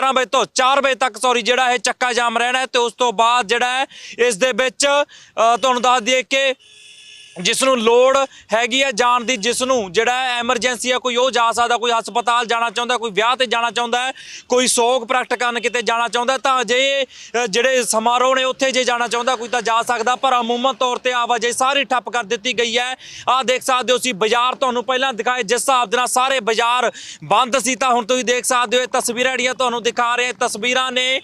12 ਵਜੇ ਤੋਂ 4 ਵਜੇ ਤੱਕ ਸੌਰੀ ਜਿਹੜਾ ਇਹ ਚੱਕਾ ਜਾਮ ਰਹਿਣਾ ਤੇ ਉਸ ਤੋਂ ਬਾਅਦ ਜਿਹੜਾ ਹੈ ਇਸ ਦੇ ਵਿੱਚ ਅ, ਤੁਹਾਨੂੰ ਦੱਸ ਦਈਏ ਕਿ ਜਿਸ ਨੂੰ ਲੋੜ ਹੈਗੀ ਹੈ ਜਾਣ ਦੀ ਜਿਸ ਨੂੰ ਜਿਹੜਾ ਐਮਰਜੈਂਸੀ ਹੈ ਕੋਈ ਉਹ ਜਾ ਸਕਦਾ, ਕੋਈ ਹਸਪਤਾਲ ਜਾਣਾ ਚਾਹੁੰਦਾ, ਕੋਈ ਵਿਆਹ ਤੇ ਜਾਣਾ ਚਾਹੁੰਦਾ ਹੈ, ਕੋਈ ਸੋਗ ਪ੍ਰਗਟ ਕਰਨ ਕਿਤੇ ਜਾਣਾ ਚਾਹੁੰਦਾ ਤਾਂ ਅਜੇ ਜਿਹੜੇ ਸਮਾਰੋਹ ਨੇ, ਉੱਥੇ ਜੇ ਜਾਣਾ ਚਾਹੁੰਦਾ, ਕੋਈ ਤਾਂ ਜਾ ਸਕਦਾ, ਪਰ ਅਮੂਮਨ ਤੌਰ ਤੇ ਆਵਾਜਾਈ ਸਾਰੀ ਠੱਪ ਕਰ ਦਿੱਤੀ ਗਈ ਹੈ। ਆਹ ਦੇਖ ਸਕਦੇ ਹੋ ਸੀ ਬਾਜ਼ਾਰ ਤੁਹਾਨੂੰ ਪਹਿਲਾਂ ਦਿਖਾਏ, ਜਿਸ ਹਿਸਾਬ ਦੇ ਨਾਲ ਸਾਰੇ ਬਾਜ਼ਾਰ ਬੰਦ ਸੀ, ਤਾਂ ਹੁਣ ਤੁਸੀਂ ਦੇਖ ਸਕਦੇ ਹੋ, ਇਹ ਤਸਵੀਰਾਂ ਜਿਹੜੀਆਂ ਤੁਹਾਨੂੰ ਦਿਖਾ ਰਹੇ ਤਸਵੀਰਾਂ ਨੇ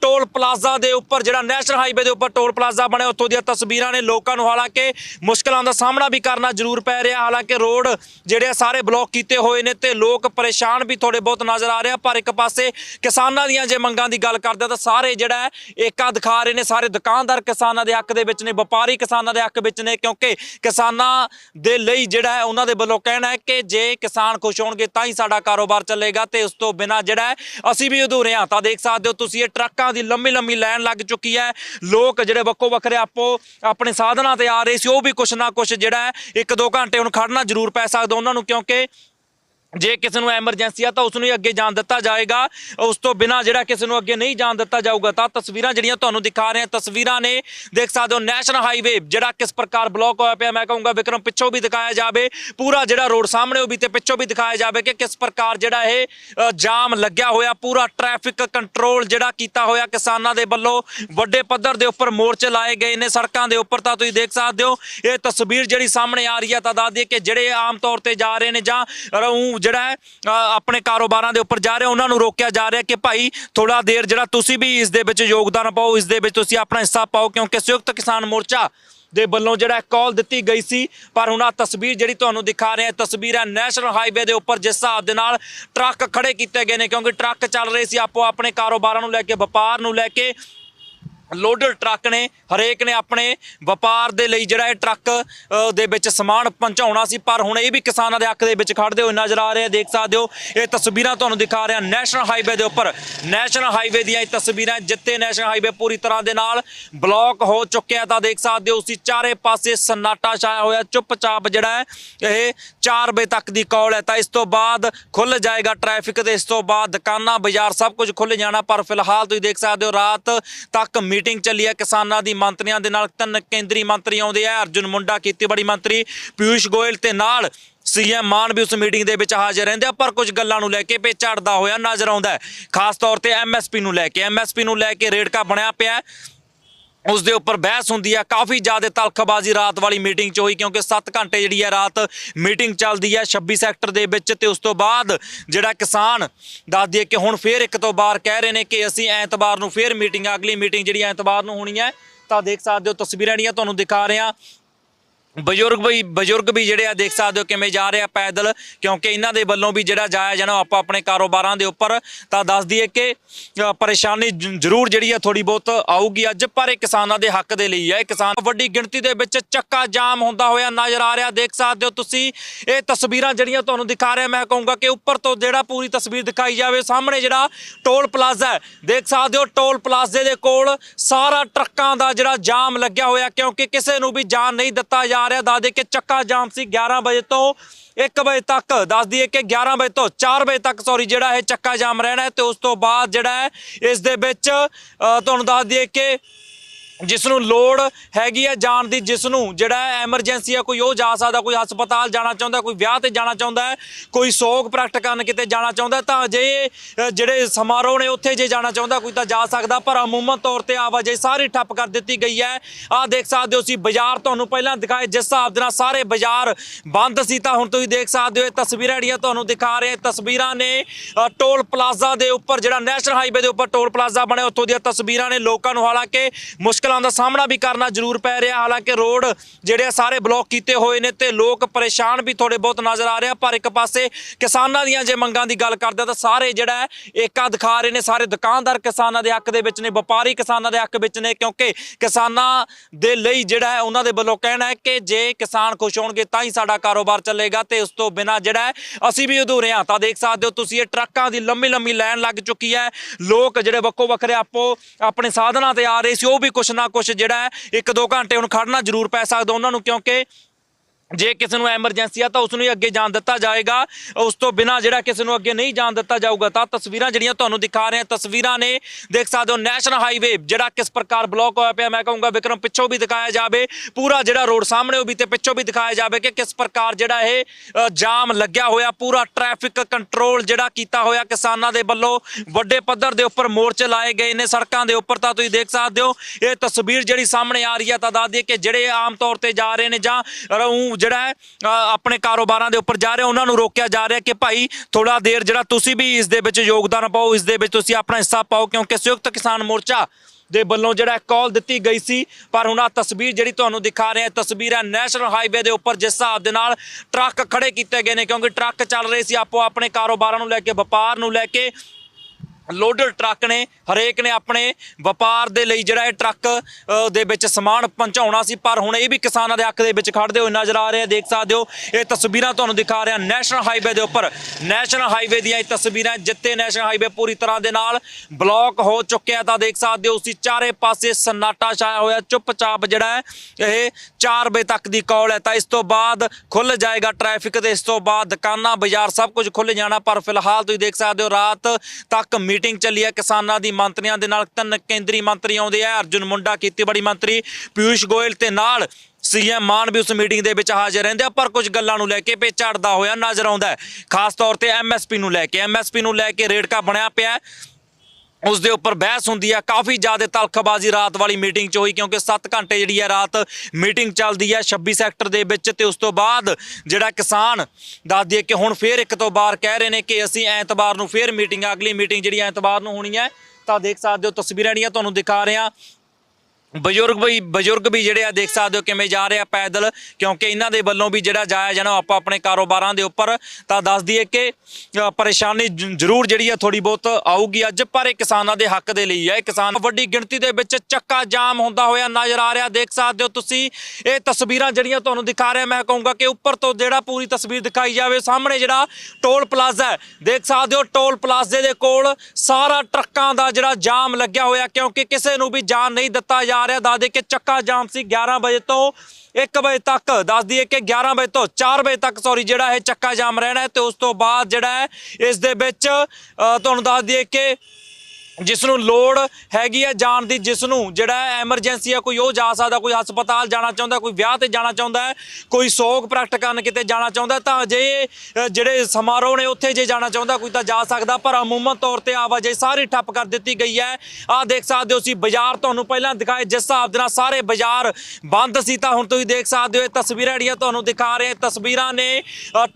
ਟੋਲ ਪਲਾਜ਼ਾ ਦੇ ਉੱਪਰ, ਜਿਹੜਾ ਨੈਸ਼ਨਲ ਹਾਈਵੇ ਦੇ ਉੱਪਰ ਟੋਲ ਪਲਾਜ਼ਾ ਬਣਿਆ, ਉੱਥੋਂ ਦੀਆਂ ਤਸਵੀਰਾਂ ਨੇ ਲੋਕਾਂ ਨੂੰ, ਹਾਲਾਂਕਿ ਮੁਸ਼ਕਲਾਂ ਦਾ ਸਾਹਮਣਾ ਵੀ ਕਰਨਾ ਜ਼ਰੂਰ ਪੈ ਰਿਹਾ। ਹਾਲਾਂਕਿ ਰੋਡ ਜਿਹੜੇ ਆ ਸਾਰੇ ਬਲੌਕ ਕੀਤੇ ਹੋਏ ਨੇ ਤੇ ਲੋਕ ਪਰੇਸ਼ਾਨ ਵੀ ਥੋੜੇ ਬਹੁਤ ਨਜ਼ਰ ਆ ਰਿਹਾ ਪਰ ਇੱਕ ਪਾਸੇ ਕਿਸਾਨਾਂ ਦੀਆਂ ਜੇ ਮੰਗਾਂ ਦੀ ਗੱਲ ਕਰਦੇ ਤਾਂ ਸਾਰੇ ਜਿਹੜਾ ਏਕਾ ਦਿਖਾ ਰਹੇ ਨੇ। ਸਾਰੇ ਦੁਕਾਨਦਾਰ ਕਿਸਾਨਾਂ ਦੇ ਹੱਕ ਦੇ ਵਿੱਚ ਨੇ, ਵਪਾਰੀ ਕਿਸਾਨਾਂ ਦੇ ਹੱਕ ਵਿੱਚ ਨੇ, ਕਿਉਂਕਿ ਕਿਸਾਨਾਂ ਦੇ ਲਈ ਜਿਹੜਾ ਉਹਨਾਂ ਦੇ ਵੱਲੋਂ ਕਹਿਣਾ ਹੈ ਕਿ ਜੇ ਕਿਸਾਨ ਖੁਸ਼ ਹੋਣਗੇ ਤਾਂ ਹੀ ਸਾਡਾ ਕਾਰੋਬਾਰ ਚੱਲੇਗਾ ਤੇ ਉਸ ਤੋਂ ਬਿਨਾ ਜਿਹੜਾ ਅਸੀਂ ਵੀ ਅਧੂਰੇ ਹਾਂ। ਤਾਂ ਦੇਖ ਸਕਦੇ ਹੋ ਤੁਸੀਂ ਇਹ ਟਰੱਕਾਂ ਦੀ ਲੰਮੀ ਲੰਮੀ ਲਾਈਨ ਲੱਗ ਚੁੱਕੀ ਹੈ। ਲੋਕ ਜਿਹੜੇ ਵੱਖੋ ਵੱਖਰੇ ਆਪੋ ਆਪਣੇ ਸਾਧਨਾਂ ਤੇ ਆ ਰਹੇ ਸੀ, ਉਹ ਵੀ ਕੁਛ ਨਾ ਕੁਛ ਜਿਹੜਾ ਹੈ, ਇੱਕ ਦੋ ਘੰਟੇ ਹੁਣ ਖੜਨਾ ਜ਼ਰੂਰ ਪੈ ਸਕਦਾ ਉਹਨਾਂ ਨੂੰ, ਕਿਉਂਕਿ ਜੇ ਕਿਸੇ ਨੂੰ ਐਮਰਜੈਂਸੀ ਆ ਤਾਂ ਉਸ ਨੂੰ ਹੀ ਅੱਗੇ ਜਾਣ ਦਿੱਤਾ ਜਾਏਗਾ। ਉਸ ਤੋਂ ਬਿਨਾ ਜਿਹੜਾ ਕਿਸੇ ਨੂੰ ਅੱਗੇ ਨਹੀਂ ਜਾਣ ਦਿੱਤਾ ਜਾਊਗਾ, ਤਾਂ ਤਸਵੀਰਾਂ ਜਿਹੜੀਆਂ ਤੁਹਾਨੂੰ ਦਿਖਾ ਰਹੇ ਹਾਂ, ਤਸਵੀਰਾਂ ਨੇ, ਦੇਖ ਸਕਦੇ ਹੋ ਨੈਸ਼ਨਲ ਹਾਈਵੇ ਜਿਹੜਾ ਕਿਸ ਪ੍ਰਕਾਰ ਬਲੌਕ ਹੋਇਆ ਪਿਆ, ਮੈਂ ਕਹੂੰਗਾ ਵਿਕਰਮ, ਪਿੱਛੋਂ ਵੀ ਦਿਖਾਇਆ ਜਾਵੇ। ਪੂਰਾ ਜਿਹੜਾ ਰੋਡ ਸਾਹਮਣੇ ਉਹ ਵੀ ਤੇ ਪਿੱਛੋਂ ਵੀ ਦਿਖਾਇਆ ਜਾਵੇ ਕਿ ਕਿਸ ਪ੍ਰਕਾਰ ਜਿਹੜਾ ਇਹ ਜਾਮ ਲੱਗਿਆ ਹੋਇਆ, ਪੂਰਾ ਟ੍ਰੈਫਿਕ ਕੰਟਰੋਲ ਜਿਹੜਾ ਕੀਤਾ ਹੋਇਆ ਕਿਸਾਨਾਂ ਦੇ ਵੱਲੋਂ। ਵੱਡੇ ਪੱਧਰ ਦੇ ਉੱਪਰ ਮੋਰਚੇ ਲਾਏ ਗਏ ਨੇ ਸੜਕਾਂ ਦੇ ਉੱਪਰ, ਤਾਂ ਤੁਸੀਂ ਦੇਖ ਸਕਦੇ ਹੋ, ਇਹ ਤਸਵੀਰ ਜਿਹੜੀ ਸਾਹਮਣੇ ਆ ਰਹੀ ਹੈ ਤਾਂ ਦੱਸ ਦਈਏ ਕਿ ਜਿਹੜੇ ਆਮ ਤੌਰ ਤੇ ਜਾ ਰਹੇ ਨੇ ਜਾਂ ਜਿਹੜਾ ਆਪਣੇ ਕਾਰੋਬਾਰਾਂ ਦੇ ਉੱਪਰ ਜਾ ਰਹੇ, ਉਹਨਾਂ ਨੂੰ ਰੋਕਿਆ ਜਾ ਰਿਹਾ ਕਿ ਭਾਈ ਥੋੜਾ ਦੇਰ ਜਿਹੜਾ ਤੁਸੀਂ ਵੀ ਇਸ ਦੇ ਵਿੱਚ ਯੋਗਦਾਨ ਪਾਓ, ਇਸ ਦੇ ਵਿੱਚ ਤੁਸੀਂ ਆਪਣਾ ਹਿੱਸਾ ਪਾਓ, ਕਿਉਂਕਿ ਸੰਯੁਕਤ ਕਿਸਾਨ ਮੋਰਚਾ ਦੇ ਵੱਲੋਂ ਜਿਹੜਾ ਕਾਲ ਦਿੱਤੀ ਗਈ ਸੀ, ਪਰ ਹੁਣ ਆ ਤਸਵੀਰ ਜਿਹੜੀ ਤੁਹਾਨੂੰ ਦਿਖਾ ਰਹੇ ਹਾਂ ਤਸਵੀਰ ਹੈ ਨੈਸ਼ਨਲ ਹਾਈਵੇ ਦੇ ਉੱਪਰ, ਜਿਸ ਹਿਸਾਬ ਦੇ ਨਾਲ ਟਰੱਕ ਖੜੇ ਕੀਤੇ ਗਏ ਨੇ, ਕਿਉਂਕਿ ਟਰੱਕ ਚੱਲ ਰਹੇ ਸੀ ਆਪੋ ਆਪਣੇ ਕਾਰੋਬਾਰਾਂ ਨੂੰ ਲੈ ਕੇ, ਵਪਾਰ ਨੂੰ ਲੈ ਕੇ ਲੋਡਰ ਟਰੱਕ ਨੇ, ਹਰੇਕ ਨੇ ਆਪਣੇ ਵਪਾਰ ਦੇ ਲਈ ਜਿਹੜਾ ਇਹ ਟਰੱਕ ਦੇ ਵਿੱਚ ਸਮਾਨ ਪਹੁੰਚਾਉਣਾ ਸੀ, ਪਰ ਹੁਣ ਇਹ ਵੀ ਕਿਸਾਨਾਂ ਦੇ ਹੱਕ ਦੇ ਵਿੱਚ ਖੜਦੇ ਹੋਏ ਨਜ਼ਰ ਆ ਰਹੇ ਦੇਖ ਸਕਦੇ ਹੋ। ਇਹ ਤਸਵੀਰਾਂ ਤੁਹਾਨੂੰ ਦਿਖਾ ਰਿਹਾ ਨੈਸ਼ਨਲ ਹਾਈਵੇ ਦੇ ਉੱਪਰ। ਨੈਸ਼ਨਲ ਹਾਈਵੇ ਦੀਆਂ ਇਹ ਤਸਵੀਰਾਂ ਜਿੱਤੇ ਨੈਸ਼ਨਲ ਹਾਈਵੇ ਪੂਰੀ ਤਰ੍ਹਾਂ ਦੇ ਨਾਲ ਬਲੌਕ ਹੋ ਚੁੱਕਿਆ ਤਾਂ ਦੇਖ ਸਕਦੇ ਹੋ ਉਸੀ ਚਾਰੇ ਪਾਸੇ ਸਨਾਟਾ ਛਾਇਆ ਹੋਇਆ, ਚੁੱਪਚਾਪ ਜਿਹੜਾ ਹੈ, ਇਹ 4 ਵਜੇ ਤੱਕ ਦੀ ਕਾਲ ਹੈ। ਤਾਂ ਇਸ ਤੋਂ ਬਾਅਦ ਖੁੱਲ ਜਾਏਗਾ ਟ੍ਰੈਫਿਕ ਤੇ, ਇਸ ਤੋਂ ਬਾਅਦ ਦੁਕਾਨਾਂ, ਬਾਜ਼ਾਰ ਸਭ ਕੁਝ ਖੁੱਲ ਜਾਣਾ, ਪਰ ਫਿਲਹਾਲ ਤੁਸੀਂ ਦੇਖ ਸਕਦੇ ਹੋ, ਰਾਤ ਤੱਕ ਮੀਟਿੰਗ ਚੱਲੀ ਹੈ। ਕਿਸਾਨਾਂ ਦੀ ਮੰਤਰੀਆਂ ਦੇ ਨਾਲ ਤਿੰਨ ਕੇਂਦਰੀ ਮੰਤਰੀ ਆਉਂਦੇ ਆ। ਅਰਜੁਨ ਮੁੰਡਾ, ਖੇਤੀਬਾੜੀ ਮੰਤਰੀ ਪਿਊਸ਼ ਗੋਇਲ ਤੇ ਨਾਲ ਸੀਐਮ ਮਾਨ ਵੀ ਉਸ ਮੀਟਿੰਗ ਦੇ ਵਿੱਚ ਹਾਜ਼ਰ ਰਹਿੰਦੇ ਆ। ਪਰ ਕੁਝ ਗੱਲਾਂ ਨੂੰ ਲੈ ਕੇ ਪੇ ਝੜਦਾ ਹੋਇਆ ਨਜ਼ਰ ਆਉਂਦਾ ਹੈ। ਖਾਸ ਤੌਰ ਤੇ ਐਮਐਸਪੀ ਨੂੰ ਲੈ ਕੇ। ਐਮਐਸਪੀ ਨੂੰ ਲੈ ਕੇ ਰੇੜਕਾ ਬਣਿਆ ਪਿਆ ਉਸ ਦੇ ਉੱਪਰ ਬਹਿਸ ਹੁੰਦੀ ਹੈ ਕਾਫੀ ਜ਼ਿਆਦਾ ਤਲਖਬਾਜ਼ੀ ਰਾਤ ਵਾਲੀ ਮੀਟਿੰਗ 'ਚ ਹੋਈ ਕਿਉਂਕਿ 7 ਘੰਟੇ ਜਿਹੜੀ ਹੈ ਰਾਤ ਮੀਟਿੰਗ ਚੱਲਦੀ ਹੈ 26 ਸੈਕਟਰ ਦੇ ਵਿੱਚ ਤੇ ਉਸ ਤੋਂ ਬਾਅਦ ਜਿਹੜਾ ਕਿਸਾਨ ਦੱਸ ਦਈਏ ਕਿ ਹੁਣ ਫੇਰ ਇੱਕ ਤੋਂ ਬਾਰ ਕਹਿ ਰਹੇ ਨੇ ਕਿ ਅਸੀਂ ਐਤਵਾਰ ਨੂੰ ਫੇਰ ਮੀਟਿੰਗ ਅਗਲੀ ਮੀਟਿੰਗ ਜਿਹੜੀ ਐਤਵਾਰ ਨੂੰ ਹੋਣੀ ਹੈ ਤਾਂ ਦੇਖ ਸਕਦੇ ਹੋ ਤਸਵੀਰਾਂ ਜਿਹੜੀਆਂ ਤੁਹਾਨੂੰ ਦਿਖਾ ਰਹੇ ਹਾਂ ਬਜ਼ੁਰਗ ਵੀ ਬਜ਼ੁਰਗ ਵੀ ਜਿਹੜੇ ਆ ਦੇਖ ਸਕਦੇ ਹੋ ਕਿਵੇਂ ਜਾ ਰਹੇ ਆ ਪੈਦਲ, ਕਿਉਂਕਿ ਇਹਨਾਂ ਦੇ ਵੱਲੋਂ ਵੀ ਜਿਹੜਾ ਜਾਇਆ ਜਾਣਾ ਆਪਾਂ ਆਪਣੇ ਕਾਰੋਬਾਰਾਂ ਦੇ ਉੱਪਰ ਤਾਂ ਦੱਸ ਦਈਏ ਕਿ ਪਰੇਸ਼ਾਨੀ ਜ਼ਰੂਰ ਜਿਹੜੀ ਆ ਥੋੜੀ ਬਹੁਤ ਆਊਗੀ ਅੱਜ, ਪਰ ਇਹ ਕਿਸਾਨਾਂ ਦੇ ਹੱਕ ਦੇ ਲਈ ਹੈ। ਇਹ ਕਿਸਾਨ ਵੱਡੀ ਗਿਣਤੀ ਦੇ ਵਿੱਚ ਚੱਕਾ ਜਾਮ ਹੁੰਦਾ ਹੋਇਆ ਨਜ਼ਰ ਆ ਰਿਹਾ, ਦੇਖ ਸਕਦੇ ਹੋ ਤੁਸੀਂ। ਇਹ ਤਸਵੀਰਾਂ ਜਿਹੜੀਆਂ ਤੁਹਾਨੂੰ ਦਿਖਾ ਰਿਹਾ, ਮੈਂ ਕਹੂੰਗਾ ਕਿ ਉੱਪਰ ਤੋਂ ਜਿਹੜਾ ਪੂਰੀ ਤਸਵੀਰ ਦਿਖਾਈ ਜਾਵੇ, ਸਾਹਮਣੇ ਜਿਹੜਾ ਟੋਲ ਪਲਾਜ਼ਾ ਹੈ, ਦੇਖ ਸਕਦੇ ਹੋ ਟੋਲ ਪਲਾਜ਼ੇ ਦੇ ਕੋਲ ਸਾਰਾ ਟਰੱਕਾਂ ਦਾ ਜਿਹੜਾ ਜਾਮ ਲੱਗਿਆ ਹੋਇਆ, ਕਿਉਂਕਿ ਕਿਸੇ ਨੂੰ ਵੀ ਜਾਣ ਨਹੀਂ ਦਿੱਤਾ ਜਾ ਰਿਹਾ ਦੱਸ ਦੇ ਕਿ ਚੱਕਾ ਜਾਮ ਸੀ 11 ਵਜੇ ਤੋਂ 1 ਵਜੇ ਤੱਕ। ਦੱਸ ਦਈਏ ਕਿ 11 ਵਜੇ ਤੋਂ 4 ਵਜੇ ਤੱਕ ਸੌਰੀ ਜਿਹੜਾ ਇਹ ਚੱਕਾ ਜਾਮ ਰਹਿਣਾ ਤੇ ਉਸ ਤੋਂ ਬਾਅਦ ਜਿਹੜਾ ਹੈ ਇਸ ਦੇ ਵਿੱਚ ਅ, ਤੁਹਾਨੂੰ ਦੱਸ ਦਈਏ ਕਿ ਜਿਸ ਨੂੰ ਲੋੜ ਹੈਗੀ ਹੈ ਜਾਣ ਦੀ ਜਿਸ ਨੂੰ ਜਿਹੜਾ ਐਮਰਜੈਂਸੀ ਆ, ਕੋਈ ਉਹ ਜਾ ਸਕਦਾ, ਕੋਈ ਹਸਪਤਾਲ ਜਾਣਾ ਚਾਹੁੰਦਾ, ਕੋਈ ਵਿਆਹ ਤੇ ਜਾਣਾ ਚਾਹੁੰਦਾ ਕੋਈ ਸੋਗ ਪ੍ਰਗਟ ਕਰਨ ਕਿਤੇ ਜਾਣਾ ਚਾਹੁੰਦਾ ਤਾਂ ਅਜੇ ਜਿਹੜੇ ਸਮਾਰੋਹ ਨੇ, ਉੱਥੇ ਜੇ ਜਾਣਾ ਚਾਹੁੰਦਾ, ਕੋਈ ਤਾਂ ਜਾ ਸਕਦਾ, ਪਰ ਅਮੂਮਨ ਤੌਰ ਤੇ ਆਵਾਜਾਈ ਸਾਰੀ ਠੱਪ ਕਰ ਦਿੱਤੀ ਗਈ ਹੈ। ਆਹ ਦੇਖ ਸਕਦੇ ਹੋ ਸੀ ਬਾਜ਼ਾਰ ਤੁਹਾਨੂੰ ਪਹਿਲਾਂ ਦਿਖਾਏ, ਜਿਸ ਹਿਸਾਬ ਦੇ ਨਾਲ ਸਾਰੇ ਬਾਜ਼ਾਰ ਬੰਦ ਸੀ, ਤਾਂ ਹੁਣ ਤੁਸੀਂ ਦੇਖ ਸਕਦੇ ਹੋ, ਇਹ ਤਸਵੀਰਾਂ ਜਿਹੜੀਆਂ ਤੁਹਾਨੂੰ ਦਿਖਾ ਰਹੇ ਤਸਵੀਰਾਂ ਨੇ ਟੋਲ ਪਲਾਜ਼ਾ ਦੇ ਉੱਪਰ, ਜਿਹੜਾ ਨੈਸ਼ਨਲ ਹਾਈਵੇ ਦੇ ਉੱਪਰ ਟੋਲ ਪਲਾਜ਼ਾ ਬਣਿਆ, ਉੱਥੋਂ ਦੀਆਂ ਤਸਵੀਰਾਂ ਨੇ ਲੋਕਾਂ ਨੂੰ, ਹਾਲਾਂਕਿ ਮੁਸ਼ਕਲਾਂ ਦਾ ਸਾਹਮਣਾ ਵੀ ਕਰਨਾ ਜ਼ਰੂਰ ਪੈ ਰਿਹਾ। ਹਾਲਾਂਕਿ ਰੋਡ ਜਿਹੜੇ ਆ ਸਾਰੇ ਬਲੌਕ ਕੀਤੇ ਹੋਏ ਨੇ ਤੇ ਲੋਕ ਪਰੇਸ਼ਾਨ ਵੀ ਥੋੜੇ ਬਹੁਤ ਨਜ਼ਰ ਆ ਰਹੇ ਆ, ਪਰ ਇੱਕ ਪਾਸੇ ਕਿਸਾਨਾਂ ਦੀਆਂ ਜੇ ਮੰਗਾਂ ਦੀ ਗੱਲ ਕਰਦੇ ਆ ਤਾਂ ਸਾਰੇ ਜਿਹੜਾ ਹੈ ਏਕਾ ਦਿਖਾ ਰਹੇ ਨੇ। ਸਾਰੇ ਦੁਕਾਨਦਾਰ ਕਿਸਾਨਾਂ ਦੇ ਹੱਕ ਦੇ ਵਿੱਚ ਨੇ, ਵਪਾਰੀ ਕਿਸਾਨਾਂ ਦੇ ਹੱਕ ਵਿੱਚ ਨੇ, ਕਿਉਂਕਿ ਕਿਸਾਨਾਂ ਦੇ ਲਈ ਜਿਹੜਾ ਹੈ ਉਹਨਾਂ ਦੇ ਵੱਲੋਂ ਕਹਿਣਾ ਹੈ ਕਿ ਜੇ ਕਿਸਾਨ ਖੁਸ਼ ਹੋਣਗੇ ਤਾਂ ਹੀ ਸਾਡਾ ਕਾਰੋਬਾਰ ਚੱਲੇਗਾ ਤੇ ਉਸ ਤੋਂ ਬਿਨਾ ਜਿਹੜਾ ਅਸੀਂ ਵੀ ਅਧੂਰੇ ਹਾਂ। ਤਾਂ ਦੇਖ ਸਕਦੇ ਹੋ ਤੁਸੀਂ ਇਹ ਟਰੱਕਾਂ ਦੀ ਲੰਮੀ ਲੰਮੀ ਲਾਈਨ ਲੱਗ ਚੁੱਕੀ ਹੈ। ਲੋਕ ਜਿਹੜੇ ਵੱਖੋ ਵੱਖਰੇ ਆਪੋ ਆਪਣੇ ਸਾਧਨਾਂ ਤੇ ਆ ਰਹੇ ਸੀ, ਉਹ ਵੀ ਕੁਛ ਨਾ ਕੁਛ ਜਿਹੜਾ ਹੈ, ਇੱਕ ਦੋ ਘੰਟੇ ਹੁਣ ਖੜਨਾ ਜ਼ਰੂਰ ਪੈ ਸਕਦਾ ਉਹਨਾਂ ਨੂੰ, ਕਿਉਂਕਿ ਜੇ ਕਿਸੇ ਨੂੰ ਐਮਰਜੈਂਸੀ ਆ ਤਾਂ ਉਸ ਨੂੰ ਹੀ ਅੱਗੇ ਜਾਣ ਦਿੱਤਾ ਜਾਏਗਾ। ਉਸ ਤੋਂ ਬਿਨਾ ਜਿਹੜਾ ਕਿਸੇ ਨੂੰ ਅੱਗੇ ਨਹੀਂ ਜਾਣ ਦਿੱਤਾ ਜਾਊਗਾ, ਤਾਂ ਤਸਵੀਰਾਂ ਜਿਹੜੀਆਂ ਤੁਹਾਨੂੰ ਦਿਖਾ ਰਹੇ ਹਾਂ, ਤਸਵੀਰਾਂ ਨੇ ਦੇਖ ਸਕਦੇ ਹੋ ਨੈਸ਼ਨਲ ਹਾਈਵੇ, ਜਿਹੜਾ ਕਿਸ ਪ੍ਰਕਾਰ ਬਲੌਕ ਹੋਇਆ ਪਿਆ। ਮੈਂ ਕਹੂੰਗਾ, ਵਿਕਰਮ, ਪਿੱਛੋਂ ਵੀ ਦਿਖਾਇਆ ਜਾਵੇ। ਪੂਰਾ ਜਿਹੜਾ ਰੋਡ ਸਾਹਮਣੇ ਉਹ ਵੀ ਤੇ ਪਿੱਛੋਂ ਵੀ ਦਿਖਾਇਆ ਜਾਵੇ ਕਿ ਕਿਸ ਪ੍ਰਕਾਰ ਜਿਹੜਾ ਇਹ ਜਾਮ ਲੱਗਿਆ ਹੋਇਆ। ਪੂਰਾ ਟ੍ਰੈਫਿਕ ਕੰਟਰੋਲ ਜਿਹੜਾ ਕੀਤਾ ਹੋਇਆ ਕਿਸਾਨਾਂ ਦੇ ਵੱਲੋਂ। ਵੱਡੇ ਪੱਧਰ ਦੇ ਉੱਪਰ ਮੋਰਚੇ ਲਾਏ ਗਏ ਨੇ ਸੜਕਾਂ ਦੇ ਉੱਪਰ, ਤਾਂ ਤੁਸੀਂ ਦੇਖ ਸਕਦੇ ਹੋ। ਇਹ ਤਸਵੀਰ ਜਿਹੜੀ ਸਾਹਮਣੇ ਆ ਰਹੀ ਹੈ, ਤਾਂ ਦੱਸ ਦਈਏ ਕਿ ਜਿਹੜੇ ਆਮ ਤੌਰ ਤੇ ਜਾ ਰਹੇ ਨੇ ਜਾਂ ਊਂ ਜਿਹੜਾ ਆਪਣੇ ਕਾਰੋਬਾਰਾਂ ਦੇ ਉੱਪਰ ਜਾ ਰਹੇ, ਉਹਨਾਂ ਨੂੰ ਰੋਕਿਆ ਜਾ ਰਿਹਾ ਕਿ ਭਾਈ ਥੋੜਾ ਦੇਰ ਜਿਹੜਾ ਤੁਸੀਂ ਵੀ ਇਸ ਦੇ ਵਿੱਚ ਯੋਗਦਾਨ ਪਾਓ, ਇਸ ਦੇ ਵਿੱਚ ਤੁਸੀਂ ਆਪਣਾ ਹਿੱਸਾ ਪਾਓ, ਕਿਉਂਕਿ ਸੰਯੁਕਤ ਕਿਸਾਨ ਮੋਰਚਾ ਦੇ ਵੱਲੋਂ ਜਿਹੜਾ ਕਾਲ ਦਿੱਤੀ ਗਈ ਸੀ, ਪਰ ਹੁਣ ਆ ਤਸਵੀਰ ਜਿਹੜੀ ਤੁਹਾਨੂੰ ਦਿਖਾ ਰਿਹਾ ਤਸਵੀਰ ਹੈ ਨੈਸ਼ਨਲ ਹਾਈਵੇ ਦੇ ਉੱਪਰ, ਜਿਸ ਹਿਸਾਬ ਦੇ ਨਾਲ ਟਰੱਕ ਖੜੇ ਕੀਤੇ ਗਏ ਨੇ, ਕਿਉਂਕਿ ਟਰੱਕ ਚੱਲ ਰਹੇ ਸੀ ਆਪੋ ਆਪਣੇ ਕਾਰੋਬਾਰਾਂ ਨੂੰ ਲੈ ਕੇ, ਵਪਾਰ ਨੂੰ ਲੈ ਕੇ ਲੋਡਰ ਟਰੱਕ ਨੇ, ਹਰੇਕ ਨੇ ਆਪਣੇ ਵਪਾਰ ਦੇ ਲਈ ਜਿਹੜਾ ਇਹ ਟਰੱਕ ਦੇ ਵਿੱਚ ਸਮਾਨ ਪਹੁੰਚਾਉਣਾ ਸੀ, ਪਰ ਹੁਣ ਇਹ ਵੀ ਕਿਸਾਨਾਂ ਦੇ ਹੱਕ ਦੇ ਵਿੱਚ ਖੜਦੇ ਹੋਏ ਨਜ਼ਰ ਆ ਰਹੇ ਦੇਖ ਸਕਦੇ ਹੋ, ਇਹ ਤਸਵੀਰਾਂ ਤੁਹਾਨੂੰ ਦਿਖਾ ਰਿਹਾ ਨੈਸ਼ਨਲ ਹਾਈਵੇ ਦੇ ਉੱਪਰ। ਨੈਸ਼ਨਲ ਹਾਈਵੇ ਦੀਆਂ ਇਹ ਤਸਵੀਰਾਂ ਜਿੱਤੇ ਨੈਸ਼ਨਲ ਹਾਈਵੇ ਪੂਰੀ ਤਰ੍ਹਾਂ ਦੇ ਨਾਲ ਬਲੌਕ ਹੋ ਚੁੱਕਿਆ ਤਾਂ ਦੇਖ ਸਕਦੇ ਹੋ ਉਸੇ ਚਾਰੇ ਪਾਸੇ ਸਨਾਟਾ ਛਾਇਆ ਹੋਇਆ, ਚੁੱਪਚਾਪ ਜਿਹੜਾ ਹੈ, ਇਹ 4 ਵਜੇ ਤੱਕ ਦੀ ਕਾਲ ਹੈ। ਤਾਂ ਇਸ ਤੋਂ ਬਾਅਦ ਖੁੱਲ ਜਾਏਗਾ ਟ੍ਰੈਫਿਕ ਤੇ, ਇਸ ਤੋਂ ਬਾਅਦ ਦੁਕਾਨਾਂ ਬਾਜ਼ਾਰ ਸਭ ਕੁਝ ਖੁੱਲ ਜਾਣਾ, ਪਰ ਫਿਲਹਾਲ ਤੁਸੀਂ ਦੇਖ ਸਕਦੇ ਹੋ, ਰਾਤ ਤੱਕ ਮੀਟਿੰਗ ਚੱਲੀ ਹੈ। ਕਿਸਾਨਾਂ ਦੀ ਮੰਤਰੀਆਂ ਦੇ ਨਾਲ ਤਿੰਨ ਕੇਂਦਰੀ ਮੰਤਰੀ ਆਉਂਦੇ ਆ। ਅਰਜੁਨ ਮੁੰਡਾ, ਖੇਤੀਬਾੜੀ ਮੰਤਰੀ ਪਿਊਸ਼ ਗੋਇਲ ਤੇ ਨਾਲ ਸੀਐਮ ਮਾਨ ਵੀ ਉਸ ਮੀਟਿੰਗ ਦੇ ਵਿੱਚ ਹਾਜ਼ਰ ਰਹਿੰਦੇ ਆ। ਪਰ ਕੁਝ ਗੱਲਾਂ ਨੂੰ ਲੈ ਕੇ ਪੇ ਝੜਦਾ ਹੋਇਆ ਨਜ਼ਰ ਆਉਂਦਾ ਹੈ। ਖਾਸ ਤੌਰ ਤੇ ਐਮਐਸਪੀ ਨੂੰ ਲੈ ਕੇ। ਐਮਐਸਪੀ ਨੂੰ ਲੈ ਕੇ ਰੇੜਕਾ ਬਣਿਆ ਪਿਆ ਉਸ ਦੇ ਉੱਪਰ ਬਹਿਸ ਹੁੰਦੀ ਹੈ ਕਾਫੀ ਜ਼ਿਆਦਾ ਤਲਖਬਾਜ਼ੀ ਰਾਤ ਵਾਲੀ ਮੀਟਿੰਗ 'ਚ ਹੋਈ ਕਿਉਂਕਿ 7 ਘੰਟੇ ਜਿਹੜੀ ਹੈ ਰਾਤ ਮੀਟਿੰਗ ਚੱਲਦੀ ਹੈ 26 ਸੈਕਟਰ ਦੇ ਵਿੱਚ ਤੇ ਉਸ ਤੋਂ ਬਾਅਦ ਜਿਹੜਾ ਕਿਸਾਨ ਦੱਸ ਦਈਏ ਕਿ ਹੁਣ ਫੇਰ ਇੱਕ ਤੋਂ ਬਾਰ ਕਹਿ ਰਹੇ ਨੇ ਕਿ ਅਸੀਂ ਐਤਵਾਰ ਨੂੰ ਫੇਰ ਮੀਟਿੰਗ ਅਗਲੀ ਮੀਟਿੰਗ ਜਿਹੜੀ ਐਤਵਾਰ ਨੂੰ ਹੋਣੀ ਹੈ ਤਾਂ ਦੇਖ ਸਕਦੇ ਹੋ ਤਸਵੀਰਾਂ ਜਿਹੜੀਆਂ ਤੁਹਾਨੂੰ ਦਿਖਾ ਰਹੇ ਹਾਂ। ਬਜ਼ੁਰਗ ਵੀ ਬਜ਼ੁਰਗ ਵੀ ਜਿਹੜੇ ਆ ਦੇਖ ਸਕਦੇ ਹੋ ਕਿਵੇਂ ਜਾ ਰਹੇ ਆ ਪੈਦਲ ਕਿਉਂਕਿ ਇਹਨਾਂ ਦੇ ਵੱਲੋਂ ਵੀ ਜਿਹੜਾ ਜਾਇਆ ਜਾਣਾ ਆਪਾਂ ਆਪਣੇ ਕਾਰੋਬਾਰਾਂ ਦੇ ਉੱਪਰ ਤਾਂ ਦੱਸ ਦਈਏ ਕਿ ਅ, ਪਰੇਸ਼ਾਨੀ ਜ- ਜ਼ਰੂਰ ਜਿਹੜੀ ਆ ਥੋੜੀ ਬਹੁਤ ਆਊਗੀ ਅੱਜ ਪਰ ਇਹ ਕਿਸਾਨਾਂ ਦੇ ਹੱਕ ਦੇ ਲਈ ਹੈ ਇਹ ਕਿਸਾਨ ਵੱਡੀ ਗਿਣਤੀ ਦੇ ਵਿੱਚ ਚੱਕਾ ਜਾਮ ਹੁੰਦਾ ਹੋਇਆ ਨਜ਼ਰ ਆ ਰਿਹਾ। ਦੇਖ ਸਕਦੇ ਹੋ ਤੁਸੀਂ ਇਹ ਤਸਵੀਰਾਂ ਜਿਹੜੀਆਂ ਤੁਹਾਨੂੰ ਦਿਖਾ ਰਿਹਾ। ਮੈਂ ਕਹੂੰਗਾ ਕਿ ਉੱਪਰ ਤੋਂ ਜਿਹੜਾ ਪੂਰੀ ਤਸਵੀਰ ਦਿਖਾਈ ਜਾਵੇ ਸਾਹਮਣੇ ਜਿਹੜਾ ਟੋਲ ਪਲਾਜ਼ਾ ਹੈ। ਦੇਖ ਸਕਦੇ ਹੋ ਟੋਲ ਪਲਾਜ਼ੇ ਦੇ ਕੋਲ ਸਾਰਾ ਟਰੱਕਾਂ ਦਾ ਜਿਹੜਾ ਜਾਮ ਲੱਗਿਆ ਹੋਇਆ ਕਿਉਂਕਿ ਕਿਸੇ ਨੂੰ ਵੀ ਜਾਣ ਨਹੀਂ ਦਿੱਤਾ ਜਾ ਰਿਹਾ ਦੱਸ ਦੇ ਕਿ ਚੱਕਾ ਜਾਮ ਸੀ 11 ਵਜੇ ਤੋਂ 1 ਵਜੇ ਤੱਕ। ਦੱਸ ਦਈਏ ਕਿ 11 ਵਜੇ ਤੋਂ 4 ਵਜੇ ਤੱਕ ਸੌਰੀ ਜਿਹੜਾ ਇਹ ਚੱਕਾ ਜਾਮ ਰਹਿਣਾ ਤੇ ਉਸ ਤੋਂ ਬਾਅਦ ਜਿਹੜਾ ਹੈ ਇਸ ਦੇ ਵਿੱਚ ਅ, ਤੁਹਾਨੂੰ ਦੱਸ ਦਈਏ ਕਿ ਜਿਸ ਨੂੰ ਲੋੜ ਹੈਗੀ ਹੈ ਜਾਣ ਦੀ ਜਿਸ ਨੂੰ ਜਿਹੜਾ ਐਮਰਜੈਂਸੀ ਆ, ਕੋਈ ਉਹ ਜਾ ਸਕਦਾ, ਕੋਈ ਹਸਪਤਾਲ ਜਾਣਾ ਚਾਹੁੰਦਾ, ਕੋਈ ਵਿਆਹ ਤੇ ਜਾਣਾ ਚਾਹੁੰਦਾ, ਕੋਈ ਸੋਗ ਪ੍ਰਗਟ ਕਰਨ ਕਿਤੇ ਜਾਣਾ ਚਾਹੁੰਦਾ, ਤਾਂ ਅਜੇ ਜਿਹੜੇ ਸਮਾਰੋਹ ਨੇ ਉੱਥੇ ਜੇ ਜਾਣਾ ਚਾਹੁੰਦਾ, ਕੋਈ ਤਾਂ ਜਾ ਸਕਦਾ, ਪਰ ਅਮੂਮਨ ਤੌਰ ਤੇ ਆਵਾਜਾਈ ਸਾਰੀ ਠੱਪ ਕਰ ਦਿੱਤੀ ਗਈ ਹੈ। ਆਹ ਦੇਖ ਸਕਦੇ ਹੋ ਸੀ ਬਾਜ਼ਾਰ ਤੁਹਾਨੂੰ ਪਹਿਲਾਂ ਦਿਖਾਏ, ਜਿਸ ਹਿਸਾਬ ਦੇ ਨਾਲ ਸਾਰੇ ਬਾਜ਼ਾਰ ਬੰਦ ਸੀ, ਤਾਂ ਹੁਣ ਤੁਸੀਂ ਦੇਖ ਸਕਦੇ ਹੋ, ਇਹ ਤਸਵੀਰਾਂ ਜਿਹੜੀਆਂ ਤੁਹਾਨੂੰ ਦਿਖਾ ਰਹੇ ਤਸਵੀਰਾਂ ਨੇ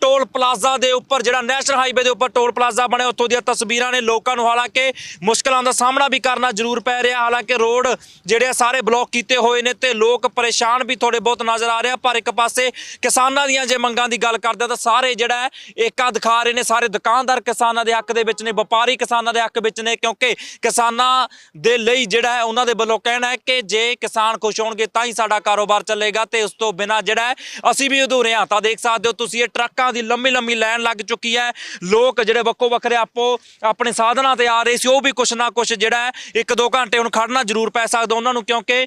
ਟੋਲ ਪਲਾਜ਼ਾ ਦੇ ਉੱਪਰ, ਜਿਹੜਾ ਨੈਸ਼ਨਲ ਹਾਈਵੇ ਦੇ ਉੱਪਰ ਟੋਲ ਪਲਾਜ਼ਾ ਬਣਿਆ, ਉੱਥੋਂ ਦੀਆਂ ਤਸਵੀਰਾਂ ਨੇ ਲੋਕਾਂ ਨੂੰ ਹਾਲਾਂਕਿ ਮੁਸ਼ਕਲਾਂ ਦਾ ਸਾਹਮਣਾ ਵੀ ਕਰਨਾ ਜ਼ਰੂਰ ਪੈ ਰਿਹਾ। ਹਾਲਾਂਕਿ ਰੋਡ ਜਿਹੜੇ ਆ ਸਾਰੇ ਬਲੌਕ ਕੀਤੇ ਹੋਏ ਨੇ ਤੇ ਲੋਕ ਪਰੇਸ਼ਾਨ ਵੀ ਥੋੜੇ ਬਹੁਤ ਨਜ਼ਰ ਆ ਰਿਹਾ ਪਰ ਇੱਕ ਪਾਸੇ ਕਿਸਾਨਾਂ ਦੀਆਂ ਜੇ ਮੰਗਾਂ ਦੀ ਗੱਲ ਕਰਦੇ ਤਾਂ ਸਾਰੇ ਜਿਹੜਾ ਏਕਾ ਦਿਖਾ ਰਹੇ ਨੇ। ਸਾਰੇ ਦੁਕਾਨਦਾਰ ਕਿਸਾਨਾਂ ਦੇ ਹੱਕ ਦੇ ਵਿੱਚ ਨੇ, ਵਪਾਰੀ ਕਿਸਾਨਾਂ ਦੇ ਹੱਕ ਵਿੱਚ ਨੇ, ਕਿਉਂਕਿ ਕਿਸਾਨਾਂ ਦੇ ਲਈ ਜਿਹੜਾ ਹੈ ਉਹਨਾਂ ਦੇ ਵੱਲੋਂ ਕਹਿਣਾ ਹੈ ਕਿ ਜੇ ਕਿਸਾਨ ਖੁਸ਼ ਹੋਣਗੇ ਤਾਂ ਹੀ ਸਾਡਾ ਕਾਰੋਬਾਰ ਚੱਲੇਗਾ ਤੇ ਉਸ ਤੋਂ ਬਿਨਾ ਜਿਹੜਾ ਹੈ ਅਸੀਂ ਵੀ ਅਧੂਰੇ ਹਾਂ। ਤਾਂ ਦੇਖ ਸਕਦੇ ਹੋ ਤੁਸੀਂ ਇਹ ਟਰੱਕਾਂ ਦੀ ਲੰਮੀ ਲੰਮੀ ਲਾਈਨ ਲੱਗ ਚੁੱਕੀ ਹੈ। ਲੋਕ ਜਿਹੜੇ ਵੱਖੋ ਵੱਖਰੇ ਆਪੋ ਆਪਣੇ ਸਾਧਨਾਂ ਤੇ ਆ ਰਹੇ ਸੀ, ਉਹ ਵੀ ਕੁਛ ਨਾ ਕੁਛ ਜਿਹੜਾ ਹੈ, ਇੱਕ ਦੋ ਘੰਟੇ ਹੁਣ ਖੜਨਾ ਜ਼ਰੂਰ ਪੈ ਸਕਦਾ ਉਹਨਾਂ ਨੂੰ, ਕਿਉਂਕਿ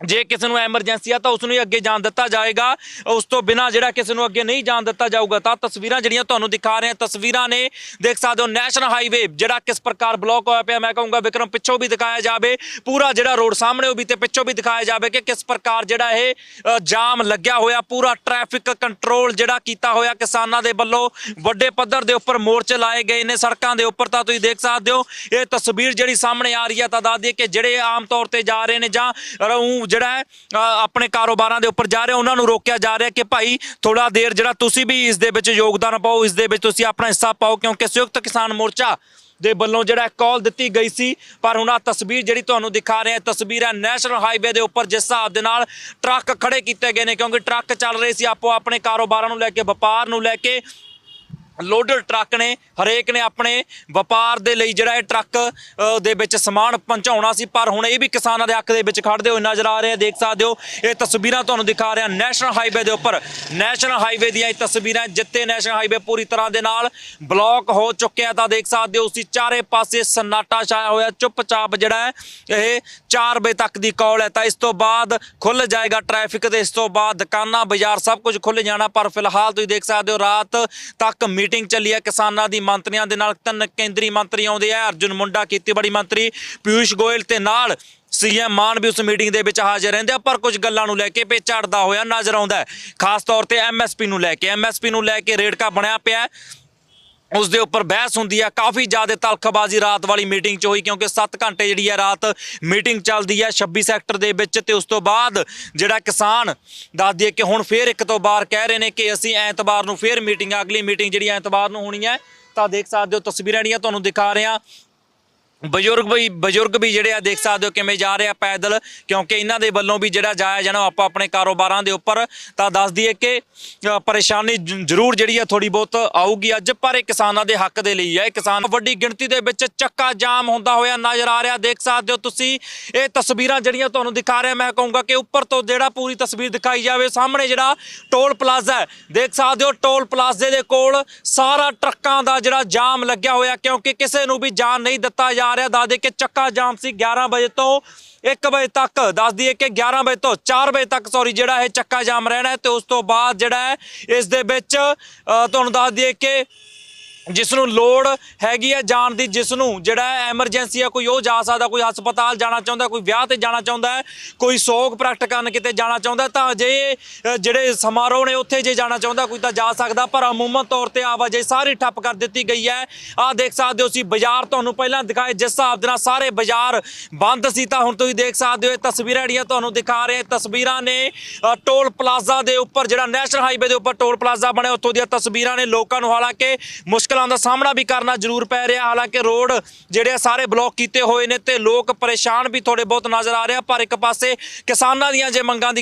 ਜੇ ਕਿਸੇ ਨੂੰ ਐਮਰਜੈਂਸੀ ਆ ਤਾਂ ਉਸ ਨੂੰ ਹੀ ਅੱਗੇ ਜਾਣ ਦਿੱਤਾ ਜਾਏਗਾ। ਉਸ ਤੋਂ ਬਿਨਾ ਜਿਹੜਾ ਕਿਸੇ ਨੂੰ ਅੱਗੇ ਨਹੀਂ ਜਾਣ ਦਿੱਤਾ ਜਾਊਗਾ, ਤਾਂ ਤਸਵੀਰਾਂ ਜਿਹੜੀਆਂ ਤੁਹਾਨੂੰ ਦਿਖਾ ਰਹੇ ਹਾਂ, ਤਸਵੀਰਾਂ ਨੇ, ਦੇਖ ਸਕਦੇ ਹੋ ਨੈਸ਼ਨਲ ਹਾਈਵੇ ਜਿਹੜਾ ਕਿਸ ਪ੍ਰਕਾਰ ਬਲੌਕ ਹੋਇਆ ਪਿਆ, ਮੈਂ ਕਹੂੰਗਾ ਵਿਕਰਮ, ਪਿੱਛੋਂ ਵੀ ਦਿਖਾਇਆ ਜਾਵੇ, ਪੂਰਾ ਜਿਹੜਾ ਰੋਡ ਸਾਹਮਣੇ ਉਹ ਵੀ ਤੇ ਪਿੱਛੋਂ ਵੀ ਦਿਖਾਇਆ ਜਾਵੇ ਕਿ ਕਿਸ ਪ੍ਰਕਾਰ ਜਿਹੜਾ ਇਹ ਜਾਮ ਲੱਗਿਆ ਹੋਇਆ, ਪੂਰਾ ਟ੍ਰੈਫਿਕ ਕੰਟਰੋਲ ਜਿਹੜਾ ਕੀਤਾ ਹੋਇਆ ਕਿਸਾਨਾਂ ਦੇ ਵੱਲੋਂ, ਵੱਡੇ ਪੱਧਰ ਦੇ ਉੱਪਰ ਮੋਰਚੇ ਲਾਏ ਗਏ ਨੇ ਸੜਕਾਂ ਦੇ ਉੱਪਰ, ਤਾਂ ਤੁਸੀਂ ਦੇਖ ਸਕਦੇ ਹੋ, ਇਹ ਤਸਵੀਰ ਜਿਹੜੀ ਸਾਹਮਣੇ ਆ ਰਹੀ ਹੈ, ਤਾਂ ਦੱਸ ਦਈਏ ਕਿ ਜਿਹੜੇ ਆਮ ਤੌਰ ਤੇ ਜਾ ਰਹੇ ਨੇ ਜਾਂ ਊਂ ਜਿਹੜਾ ਆਪਣੇ ਕਾਰੋਬਾਰਾਂ ਦੇ ਉੱਪਰ ਜਾ ਰਹੇ, ਉਹਨਾਂ ਨੂੰ ਰੋਕਿਆ ਜਾ ਰਿਹਾ ਕਿ ਭਾਈ ਥੋੜਾ ਦੇਰ ਜਿਹੜਾ ਤੁਸੀਂ ਵੀ ਇਸ ਦੇ ਵਿੱਚ ਯੋਗਦਾਨ ਪਾਓ, ਇਸ ਦੇ ਵਿੱਚ ਤੁਸੀਂ ਆਪਣਾ ਹਿੱਸਾ ਪਾਓ, ਕਿਉਂਕਿ ਸੰਯੁਕਤ ਕਿਸਾਨ ਮੋਰਚਾ ਦੇ ਵੱਲੋਂ ਜਿਹੜਾ ਕਾਲ ਦਿੱਤੀ ਗਈ ਸੀ, ਪਰ ਹੁਣ ਆ ਤਸਵੀਰ ਜਿਹੜੀ ਤੁਹਾਨੂੰ ਦਿਖਾ ਰਹੇ ਹਾਂ ਤਸਵੀਰ ਹੈ ਨੈਸ਼ਨਲ ਹਾਈਵੇ ਦੇ ਉੱਪਰ, ਜਿਸ ਹਿਸਾਬ ਦੇ ਨਾਲ ਟਰੱਕ ਖੜੇ ਕੀਤੇ ਗਏ ਨੇ, ਕਿਉਂਕਿ ਟਰੱਕ ਚੱਲ ਰਹੇ ਸੀ ਆਪੋ ਆਪਣੇ ਕਾਰੋਬਾਰਾਂ ਨੂੰ ਲੈ ਕੇ, ਵਪਾਰ ਨੂੰ ਲੈ ਕੇ ਲੋਡਡ ਟਰੱਕ ਨੇ, ਹਰੇਕ ਨੇ ਆਪਣੇ ਵਪਾਰ ਦੇ ਲਈ ਜਿਹੜਾ ਇਹ ਟਰੱਕ ਦੇ ਵਿੱਚ ਸਮਾਨ ਪਹੁੰਚਾਉਣਾ ਸੀ, ਪਰ ਹੁਣ ਇਹ ਵੀ ਕਿਸਾਨਾਂ ਦੇ ਹੱਕ ਦੇ ਵਿੱਚ ਖੜਦੇ ਹੋਏ ਨਜ਼ਰ ਆ ਰਹੇ ਆ, ਦੇਖ ਸਕਦੇ ਹੋ। ਇਹ ਤਸਵੀਰਾਂ ਤੁਹਾਨੂੰ ਦਿਖਾ ਰਿਹਾ ਨੈਸ਼ਨਲ ਹਾਈਵੇ ਦੇ ਉੱਪਰ। ਨੈਸ਼ਨਲ ਹਾਈਵੇ ਦੀਆਂ ਇਹ ਤਸਵੀਰਾਂ ਜਿੱਤੇ ਨੈਸ਼ਨਲ ਹਾਈਵੇ ਪੂਰੀ ਤਰ੍ਹਾਂ ਦੇ ਨਾਲ ਬਲੌਕ ਹੋ ਚੁੱਕਿਆ ਤਾਂ ਦੇਖ ਸਕਦੇ ਹੋ ਉਸੀ ਚਾਰੇ ਪਾਸੇ ਸਨਾਟਾ ਛਾਇਆ ਹੋਇਆ, ਚੁੱਪਚਾਪ ਜਿਹੜਾ ਹੈ, ਇਹ 4 ਵਜੇ ਤੱਕ ਦੀ ਕਾਲ ਹੈ। ਤਾਂ ਇਸ ਤੋਂ ਬਾਅਦ ਖੁੱਲ ਜਾਏਗਾ ਟ੍ਰੈਫਿਕ ਤੇ, ਇਸ ਤੋਂ ਬਾਅਦ ਦੁਕਾਨਾਂ ਬਾਜ਼ਾਰ ਸਭ ਕੁਝ ਖੁੱਲ ਜਾਣਾ, ਪਰ ਫਿਲਹਾਲ ਤੁਸੀਂ ਦੇਖ ਸਕਦੇ ਹੋ, ਰਾਤ ਤੱਕ ਮੀਟਿੰਗ ਚੱਲੀ ਹੈ। ਕਿਸਾਨਾਂ ਦੀ ਮੰਤਰੀਆਂ ਦੇ ਨਾਲ ਤਿੰਨ ਕੇਂਦਰੀ ਮੰਤਰੀ ਆਉਂਦੇ ਆ। ਅਰਜੁਨ ਮੁੰਡਾ, ਖੇਤੀਬਾੜੀ ਮੰਤਰੀ ਪਿਊਸ਼ ਗੋਇਲ ਤੇ ਨਾਲ ਸੀਐਮ ਮਾਨ ਵੀ ਉਸ ਮੀਟਿੰਗ ਦੇ ਵਿੱਚ ਹਾਜ਼ਰ ਰਹਿੰਦੇ ਆ। ਪਰ ਕੁਝ ਗੱਲਾਂ ਨੂੰ ਲੈ ਕੇ ਪੇ ਝੜਦਾ ਹੋਇਆ ਨਜ਼ਰ ਆਉਂਦਾ ਹੈ। ਖਾਸ ਤੌਰ ਤੇ ਐਮਐਸਪੀ ਨੂੰ ਲੈ ਕੇ। ਐਮਐਸਪੀ ਨੂੰ ਲੈ ਕੇ ਰੇੜਕਾ ਬਣਿਆ ਪਿਆ ਉਸ ਦੇ ਉੱਪਰ ਬਹਿਸ ਹੁੰਦੀ ਹੈ ਕਾਫੀ ਜ਼ਿਆਦਾ ਤਲਖਬਾਜ਼ੀ ਰਾਤ ਵਾਲੀ ਮੀਟਿੰਗ 'ਚ ਹੋਈ, ਕਿਉਂਕਿ 7 ਘੰਟੇ ਜਿਹੜੀ ਹੈ ਰਾਤ ਮੀਟਿੰਗ ਚੱਲਦੀ ਹੈ 26 ਸੈਕਟਰ ਦੇ ਵਿੱਚ। ਤੇ ਉਸ ਤੋਂ ਬਾਅਦ ਜਿਹੜਾ ਕਿਸਾਨ, ਦੱਸ ਦਈਏ ਕਿ ਹੁਣ ਫੇਰ ਇੱਕ ਤੋਂ ਬਾਰ ਕਹਿ ਰਹੇ ਨੇ ਕਿ ਅਸੀਂ ਐਤਵਾਰ ਨੂੰ ਫੇਰ ਮੀਟਿੰਗ, ਅਗਲੀ ਮੀਟਿੰਗ ਜਿਹੜੀ ਐਤਵਾਰ ਨੂੰ ਹੋਣੀ ਹੈ ਤਾਂ ਦੇਖ ਸਕਦੇ ਹੋ ਤਸਵੀਰਾਂ ਜਿਹੜੀਆਂ ਤੁਹਾਨੂੰ ਦਿਖਾ ਰਹੇ ਹਾਂ। ਬਜ਼ੁਰਗ ਵੀ ਬਜ਼ੁਰਗ ਵੀ ਜਿਹੜੇ ਆ ਦੇਖ ਸਕਦੇ ਹੋ ਕਿਵੇਂ ਜਾ ਰਹੇ ਆ ਪੈਦਲ ਕਿਉਂਕਿ ਇਹਨਾਂ ਦੇ ਵੱਲੋਂ ਵੀ ਜਿਹੜਾ ਜਾਇਆ ਜਾਣਾ ਆਪਾਂ ਆਪਣੇ ਕਾਰੋਬਾਰਾਂ ਦੇ ਉੱਪਰ ਤਾਂ ਦੱਸ ਦਈਏ ਕਿ ਅ, ਪਰੇਸ਼ਾਨੀ ਜ- ਜ਼ਰੂਰ ਜਿਹੜੀ ਆ ਥੋੜੀ ਬਹੁਤ ਆਊਗੀ ਅੱਜ ਪਰ ਇਹ ਕਿਸਾਨਾਂ ਦੇ ਹੱਕ ਦੇ ਲਈ ਹੈ ਇਹ ਕਿਸਾਨ ਵੱਡੀ ਗਿਣਤੀ ਦੇ ਵਿੱਚ ਚੱਕਾ ਜਾਮ ਹੁੰਦਾ ਹੋਇਆ ਨਜ਼ਰ ਆ ਰਿਹਾ। ਦੇਖ ਸਕਦੇ ਹੋ ਤੁਸੀਂ ਇਹ ਤਸਵੀਰਾਂ ਜਿਹੜੀਆਂ ਤੁਹਾਨੂੰ ਦਿਖਾ ਰਿਹਾ ਮੈਂ ਕਹੂੰਗਾ ਕਿ ਉੱਪਰ ਤੋਂ ਜਿਹੜਾ ਪੂਰੀ ਤਸਵੀਰ ਦਿਖਾਈ ਜਾਵੇ ਸਾਹਮਣੇ ਜਿਹੜਾ ਟੋਲ ਪਲਾਜ਼ਾ ਹੈ। ਦੇਖ ਸਕਦੇ ਹੋ ਟੋਲ ਪਲਾਜ਼ੇ ਦੇ ਕੋਲ ਸਾਰਾ ਟਰੱਕਾਂ ਦਾ ਜਿਹੜਾ ਜਾਮ ਲੱਗਿਆ ਹੋਇਆ ਕਿਉਂਕਿ ਕਿਸੇ ਨੂੰ ਵੀ ਜਾਣ ਨਹੀਂ ਦਿੱਤਾ ਜਾ ਰਿਹਾ। ਦੱਸ ਦੇ ਕਿ ਚੱਕਾ ਜਾਮ ਸੀ 11 ਵਜੇ ਤੋਂ 1 ਵਜੇ ਤੱਕ। ਦੱਸ ਦਈਏ ਕਿ 11 ਵਜੇ ਤੋਂ 4 ਵਜੇ ਤੱਕ ਸੌਰੀ ਜਿਹੜਾ ਇਹ ਚੱਕਾ ਜਾਮ ਰਹਿਣਾ ਤੇ ਉਸ ਤੋਂ ਬਾਅਦ ਜਿਹੜਾ ਹੈ ਇਸ ਦੇ ਵਿੱਚ ਅ, ਤੁਹਾਨੂੰ ਦੱਸ ਦਈਏ ਕਿ ਜਿਸ ਨੂੰ ਲੋੜ ਹੈਗੀ ਹੈ ਜਾਣ ਦੀ ਜਿਸ ਨੂੰ ਜਿਹੜਾ ਐਮਰਜੈਂਸੀ ਹੈ ਕੋਈ ਉਹ ਜਾ ਸਕਦਾ, ਕੋਈ ਹਸਪਤਾਲ ਜਾਣਾ ਚਾਹੁੰਦਾ, ਕੋਈ ਵਿਆਹ ਤੇ ਜਾਣਾ ਚਾਹੁੰਦਾ ਹੈ ਕੋਈ ਸੋਗ ਪ੍ਰਗਟ ਕਰਨ ਕਿਤੇ ਜਾਣਾ ਚਾਹੁੰਦਾ, ਤਾਂ ਜੇ ਜਿਹੜੇ ਸਮਾਰੋਹ ਨੇ ਉੱਥੇ ਜੇ ਜਾਣਾ ਚਾਹੁੰਦਾ, ਕੋਈ ਤਾਂ ਜਾ ਸਕਦਾ, ਪਰ ਅਮੂਮਨ ਤੌਰ ਤੇ ਆਵਾਜਾਈ ਸਾਰੀ ਠੱਪ ਕਰ ਦਿੱਤੀ ਗਈ ਹੈ। ਆਹ ਦੇਖ ਸਕਦੇ ਹੋ ਸੀ ਬਾਜ਼ਾਰ ਤੁਹਾਨੂੰ ਪਹਿਲਾਂ ਦਿਖਾਏ, ਜਿਸ ਹਿਸਾਬ ਦੇ ਨਾਲ ਸਾਰੇ ਬਾਜ਼ਾਰ ਬੰਦ ਸੀ, ਤਾਂ ਹੁਣ ਤੁਸੀਂ ਦੇਖ ਸਕਦੇ ਹੋ, ਇਹ ਤਸਵੀਰਾਂ ਜਿਹੜੀਆਂ ਤੁਹਾਨੂੰ ਦਿਖਾ ਰਹੇ ਤਸਵੀਰਾਂ ਨੇ ਟੋਲ ਪਲਾਜ਼ਾ ਦੇ ਉੱਪਰ, ਜਿਹੜਾ ਨੈਸ਼ਨਲ ਹਾਈਵੇ ਦੇ ਉੱਪਰ ਟੋਲ ਪਲਾਜ਼ਾ ਬਣਿਆ, ਉੱਥੋਂ ਦੀਆਂ ਤਸਵੀਰਾਂ ਨੇ ਲੋਕਾਂ ਨੂੰ ਹਾਲਾਂਕਿ ਮੁਸ਼ਕਲਾਂ ਦਾ ਸਾਹਮਣਾ ਵੀ ਕਰਨਾ ਜ਼ਰੂਰ ਪੈ ਰਿਹਾ। ਹਾਲਾਂਕਿ ਰੋਡ ਜਿਹੜੇ ਆ ਸਾਰੇ ਬਲੌਕ ਕੀਤੇ ਹੋਏ ਨੇ ਤੇ ਲੋਕ ਪਰੇਸ਼ਾਨ ਵੀ ਥੋੜੇ ਬਹੁਤ ਨਜ਼ਰ ਆ ਰਹੇ ਆ, ਪਰ ਇੱਕ ਪਾਸੇ ਕਿਸਾਨਾਂ ਦੀਆਂ ਜੇ ਮੰਗਾਂ ਦੀ